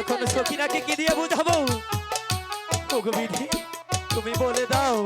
এখন সখিনাকে কি দিয়ে বুঝাবো? তুমি বলে দাও।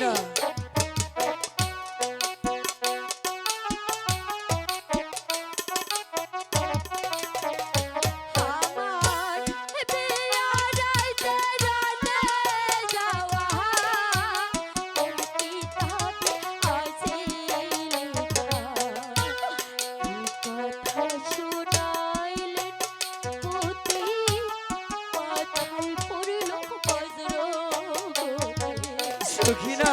no. ঘৃণা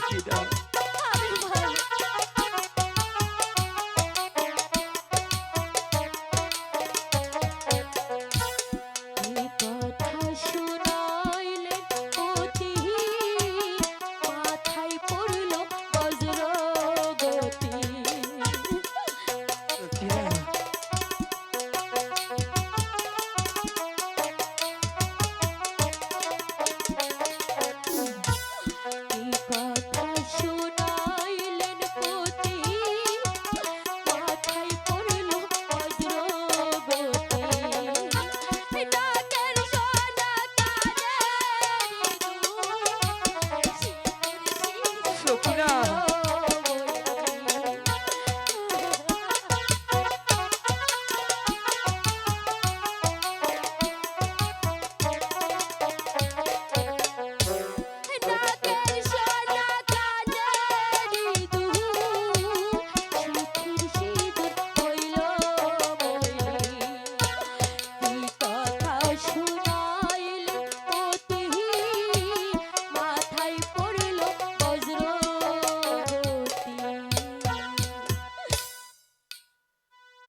cookie dough. 없구나